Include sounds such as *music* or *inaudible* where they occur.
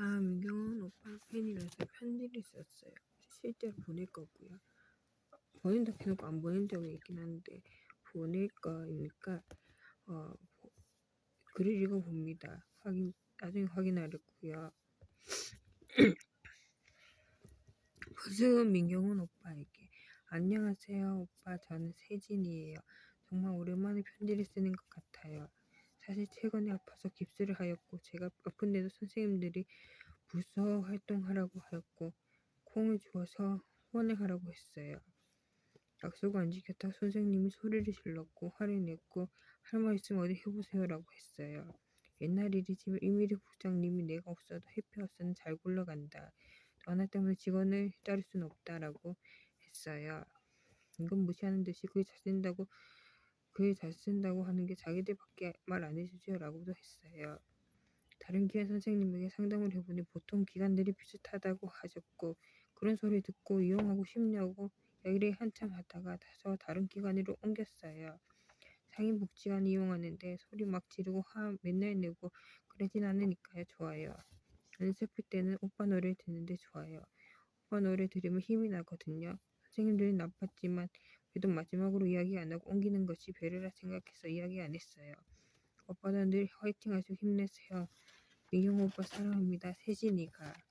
아, 민경은 오빠 팬이라서 편지를 썼어요. 실제로 보낼 거고요. 보낸다 해놓고 안 보낸다고 얘기는 하는데 보낼 거니까 어, 보- 글을 읽어봅니다. 확인 나중에 확인하려고요. *clears throat* 무슨 민경은 오빠에게 안녕하세요 오빠 저는 세진이에요. 정말 오랜만에 편지를 쓰는 것 같아요. 사실 최근에 아파서 깁스를 하였고 제가 아픈데도 선생님들이 부서 활동하라고 하였고 콩을 주어서 후원하라고 했어요. 약속을 안 지켰다 선생님이 소리를 질렀고 화를 냈고 할 말 있으면 어디 해보세요라고 했어요. 옛날 일이지만 이미리 부장님이 내가 없어도 해피하우스는 잘 굴러간다. 너 하나 때문에 직원을 따를 수는 없다라고 했어요. 이건 무시하는 듯이 그게 잘 쓴다고 그게 잘 쓴다고 하는 게 자기들밖에 말 안 해주죠라고도 했어요. 다른 기관 선생님에게 상담을 해보니 보통 기관들이 비슷하다고 하셨고 그런 소리 듣고 이용하고 싶냐고 얘기를 한참 하다가 다서 다른 기관으로 옮겼어요. 상인복지관 이용하는데 소리 막 지르고 화 맨날 내고 그러진 않으니까요. 좋아요. 슬플 때는 오빠 노래 듣는데 좋아요. 오빠 노래 들으면 힘이 나거든요. 선생님들은 나빴지만 그래도 마지막으로 이야기 안 하고 옮기는 것이 배려라 생각해서 이야기 안 했어요. 오빠도 늘 화이팅 하시고 힘내세요. 민경 오빠 사랑합니다. 세진이가.